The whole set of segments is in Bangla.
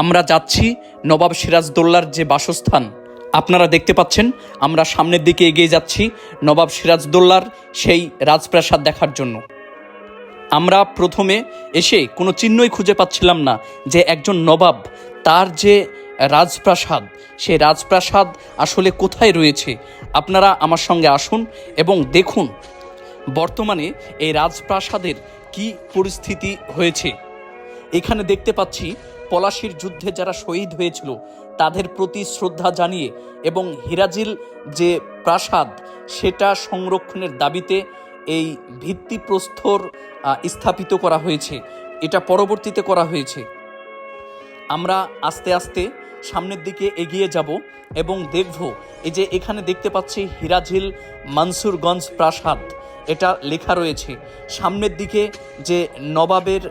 আমরা যাচ্ছি নবাব সিরাজদৌল্লার যে বাসস্থান। আপনারা দেখতে পাচ্ছেন, আমরা সামনের দিকে এগিয়ে যাচ্ছি নবাব সিরাজদৌল্লার সেই রাজপ্রাসাদ দেখার জন্য। আমরা প্রথমে এসে কোনো চিহ্নই খুঁজে পাচ্ছিলাম না যে একজন নবাব, তার যে রাজপ্রাসাদ, সে রাজপ্রাসাদ আসলে কোথায় রয়েছে। আপনারা আমার সঙ্গে আসুন এবং দেখুন বর্তমানে এই রাজপ্রাসাদের কি পরিস্থিতি হয়েছে। এখানে দেখতে পাচ্ছি পলাশির যুদ্ধে যারা শহীদ হয়েছিল, তাদের প্রতি শ্রদ্ধা জানিয়ে এবং হিরাজিল যে প্রাসাদ, সেটা সংরক্ষণের দাবিতে এই ভিত্তিপ্রস্তর স্থাপিত করা হয়েছে। এটা পরবর্তীতে করা হয়েছে। আমরা আস্তে আস্তে সামনের দিকে এগিয়ে যাব এবং দেখব এই যে এখানে দেখতে পাচ্ছি হিরাঝিল মানসুরগঞ্জ প্রাসাদ। এটা লেখা রয়েছে। সামনের দিকে যে নবাবের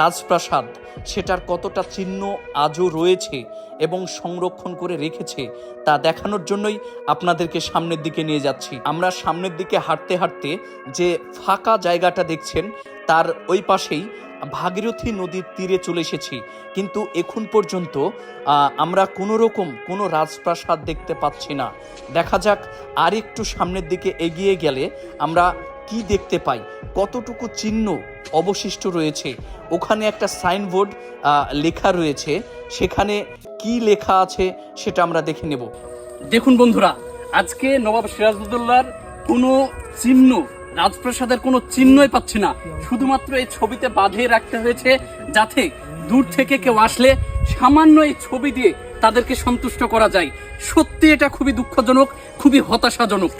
রাজপ্রাসাদ, সেটার কতটা চিহ্ন আজও রয়েছে এবং সংরক্ষণ করে রেখেছে, তা দেখানোর জন্যই আপনাদেরকে সামনের দিকে নিয়ে যাচ্ছি। আমরা সামনের দিকে হাঁটতে হাঁটতে যে ফাঁকা জায়গাটা দেখছেন, তার ওই পাশেই ভাগীরথী নদীর তীরে চলে এসেছি। কিন্তু এখন পর্যন্ত আমরা কোনো রকম কোনো রাজপ্রাসাদ দেখতে পাচ্ছি না। দেখা যাক আর একটু সামনের দিকে এগিয়ে গেলে আমরা কি দেখতে পাই, কতটুকু চিহ্ন অবশিষ্ট রয়েছে। ওখানে একটা সাইনবোর্ড লেখা রয়েছে। সেখানে কি লেখা আছে সেটা আমরা দেখে নেব। দেখুন বন্ধুরা, আজকে নবাব সিরাজউদ্দৌলার কোনো চিহ্ন, রাজপ্রাসাদের কোনো চিহ্নই পাচ্ছি না। শুধুমাত্র এই ছবিতে বাঁধিয়ে রাখতে হয়েছে যাতে দূর থেকে কেউ আসলে সামান্য এই ছবি দিয়ে তাদেরকে সন্তুষ্ট করা যায়। সত্যি এটা খুবই দুঃখজনক, খুবই হতাশাজনক।